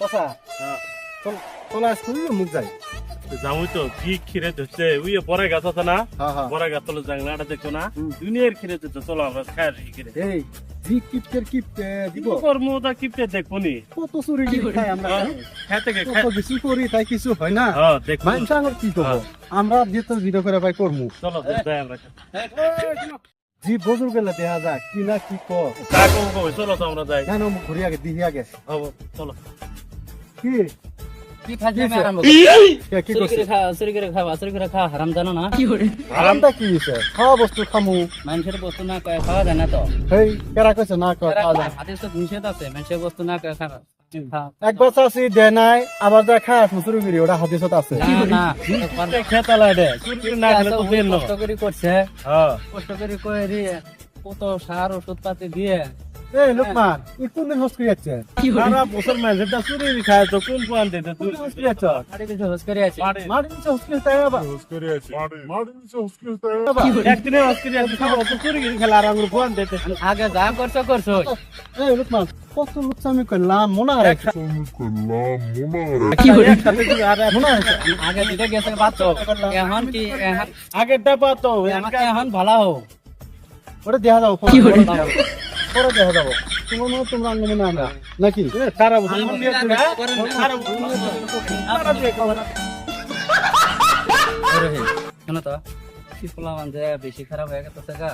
কথা হ্যাঁ। তোলা স্কুল মুখ যাই। যাবই তো কি খিরে ধরছে উইয়ে পরে গাছ আছে না? পরে গাছ তোলে জাংলাটা দেখছ না। দুনিয়ার খিরে ধরছে চলো আমরা খাই খিরে এই জি কিপটের কিপটে দিব। কর্ম তা কিপটে দেখব নি? কত চুরি খাই আমরা? খেতে গে কত কিছু করি তাই কিছু হয় না? হ্যাঁ দেখব। মানুষ আবার কি করব আমরা যেহেতু জিরো করে করমু চলো যাই আমরা জি বজুর গেলে দেখা যাক কি না কি কা? কম কবে চলো তো আমরা যাই। কেন মুখ ঘুরি আগে দিহি আগে। হব চলো। কি? কি ফাজলামি কিসে? আরম্ভ কি করে খা চুরি করে খাওয়া চুরি করে খাওয়া হারাম জানো না। আরামটা কি হইছে খাওয়া বস্তু খামু। মানুষের বস্তু না কয়ে খাওয়া যায় না তো। এই কেরা কইছে না কর খাওয়া যায় হাতে তো নিষেধ আছে মানুষের বস্তু না কয়ে খাওয়া চাষি দে নাই আবার যা খাস মুসুরি ওটা হাদিসত আছে। না না। খেতালা রে চুরি না খেলে তো কষ্ট করে করছে হ্যাঁ কষ্ট করে করে দিয়ে কত সার ওষুধ পাতি দিয়ে। এই লোকমান ই কোন দিন হস করিয়াছে? সারা বছর মানুষের তা চুরি খায় তো কোন পান দিতে কোন তুই হস করিয়াছ? বাড়ি কিছু হোস করে আছে বাড়ি- মারি নিচে হস করিয়াছে একদিনে অস্করি আছে সব অত চুরি করে খেলা আর দিতে আগে যা করছ করছ। এই লোকমান কত লুকসামি করলাম মনে আর মনে হয় আগে দিতে গেছে বাচ্চো এখন কি এখন আগেরটা পাতো এখন ভালো হোক ওটা দেখা যাব পরে পরে দেখা যাব। তোমার মনে তোমরা আঙ্গ। মনে হয় না নাকি সারা বছর শোনো তো কি পোলামান যে বেশি খারাপ হয়ে গেছে গা?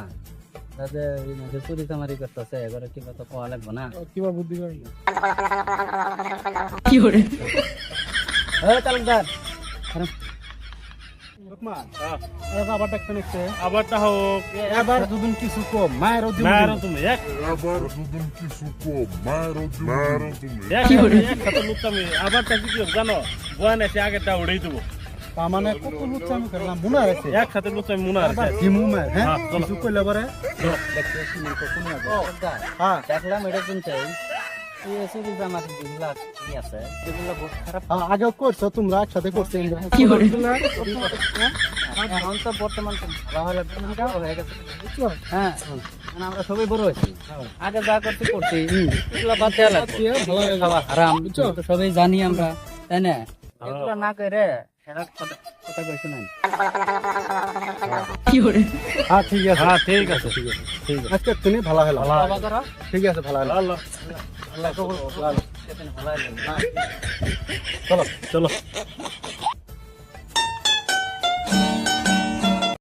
তাতে এই মাঝে চুরি চামারি করতেছে এবারে কিবা তো পাওয়া লাগবে না। কিবা বুদ্ধি করি এই তালুকদার। এবার আবার ডাক্তার নিচ্ছে। আবারটা হোক। এবার দুদিন কিছু কম মায়ের না আর তুমি এক। এক লুকতামি কি জানো? বয়ান এসে আগেরটা উড়েই দেবো। তার মানে কত লুকসামি করলাম মনে আছে একসাথে লুকতামি মনে আছে এবার হিমু মার হ্যাঁ? হ্যাঁ, কিছু কইলে পরে। দেখতে সীমান্ত কোনে হ্যাঁ। দেখলাম এটা এই হ্যাঁ, আগেও করছ তোমরা একসাথে করছ। এখন তো বর্তমান হয়ে? হ্যাঁ মানে আমরা সবাই বড় হয়েছি। আগে যা করতে করছি। হয়ে হারাম। সবাই জানি আমরা তাই না? এগুলো না করে এরা কথা কথা কইছো না? হ্যাঁ ঠিক আছে। হ্যাঁ ঠিক আছে। ঠিক আছে ঠিক আছে। তুমি ভালো হলো বাবা ঠিক আছে ভালো হলো আল্লাহ আল্লাহ কবুল করো। ভালো হলো। চলো চলো।